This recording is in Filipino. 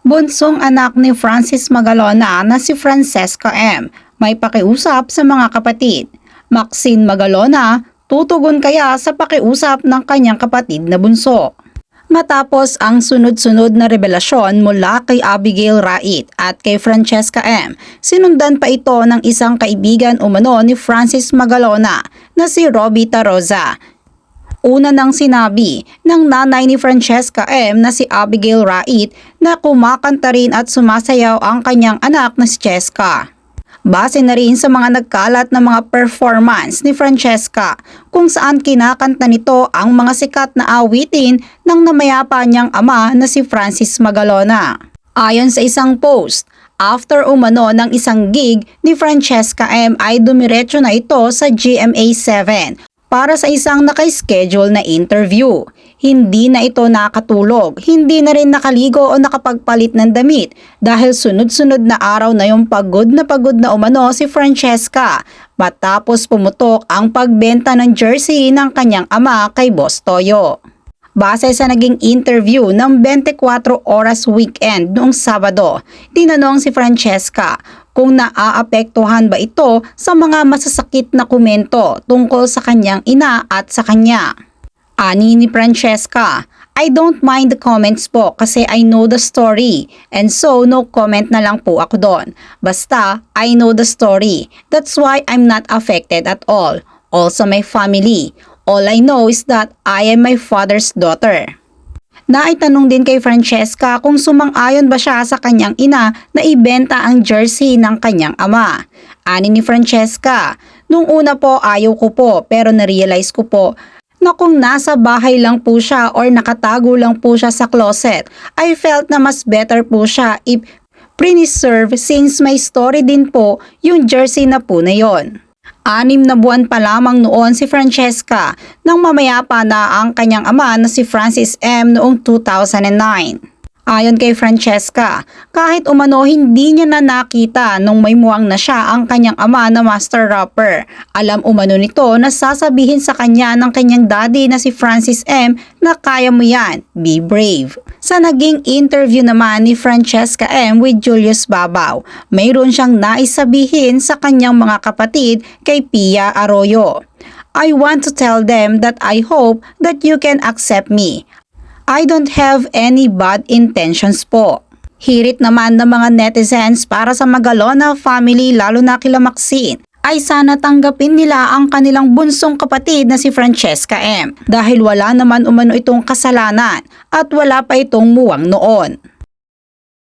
Bunsong anak ni Francis Magalona na si Francesca M. May pakiusap sa mga kapatid. Maxine Magalona, tutugon kaya sa pakiusap ng kanyang kapatid na bunso. Matapos ang sunod-sunod na revelasyon mula kay Abigail Rait at kay Francesca M., sinundan pa ito ng isang kaibigan umano ni Francis Magalona na si Robbie Taroza. Una nang sinabi ng nanay ni Francesca M na si Abigail Rait na kumakanta rin at sumasayaw ang kanyang anak na si Cheska. Base na rin sa mga nagkalat na mga performance ni Francesca kung saan kinakanta nito ang mga sikat na awitin ng namayapa niyang ama na si Francis Magalona. Ayon sa isang post, after umano ng isang gig ni Francesca M ay dumiretso na ito sa GMA 7 para sa isang naka-schedule na interview. Hindi na ito nakatulog, hindi na rin nakaligo o nakapagpalit ng damit dahil sunod-sunod na araw na yung pagod na pagod na umano si Francesca matapos pumutok ang pagbenta ng jersey ng kanyang ama kay Boss Toyo. Base sa naging interview ng 24 oras weekend noong Sabado, tinanong si Francesca kung naaapektuhan ba ito sa mga masasakit na komento tungkol sa kanyang ina at sa kanya. Ani ni Francesca, I don't mind the comments po kasi I know the story and so no comment na lang po ako doon. Basta I know the story. That's why I'm not affected at all. Also my family. All I know is that I am my father's daughter. Naitanong din kay Francesca kung sumang-ayon ba siya sa kanyang ina na ibenta ang jersey ng kanyang ama. Ani ni Francesca, nung una po ayaw ko po pero na-realize ko po na kung nasa bahay lang po siya or nakatago lang po siya sa closet, I felt na mas better po siya if preserve since may story din po yung jersey na po na yon. Anim na buwan pa lamang noon si Francesca nang mamayapa na ang kanyang ama na si Francis M. noong 2009. Ayon kay Francesca, kahit umano hindi niya na nakita nung may muwang na siya ang kanyang ama na master rapper. Alam umano nito na sasabihin sa kanya ng kanyang daddy na si Francis M na kaya mo yan, be brave. Sa naging interview naman ni Francesca M with Julius Babaw, mayroon siyang naisabihin sa kanyang mga kapatid kay Pia Arroyo. I want to tell them that I hope that you can accept me. I don't have any bad intentions po. Hirit naman ng mga netizens para sa Magalona family lalo na kila Maxine ay sana tanggapin nila ang kanilang bunsong kapatid na si Francesca M. Dahil wala naman umano itong kasalanan at wala pa itong muwang noon.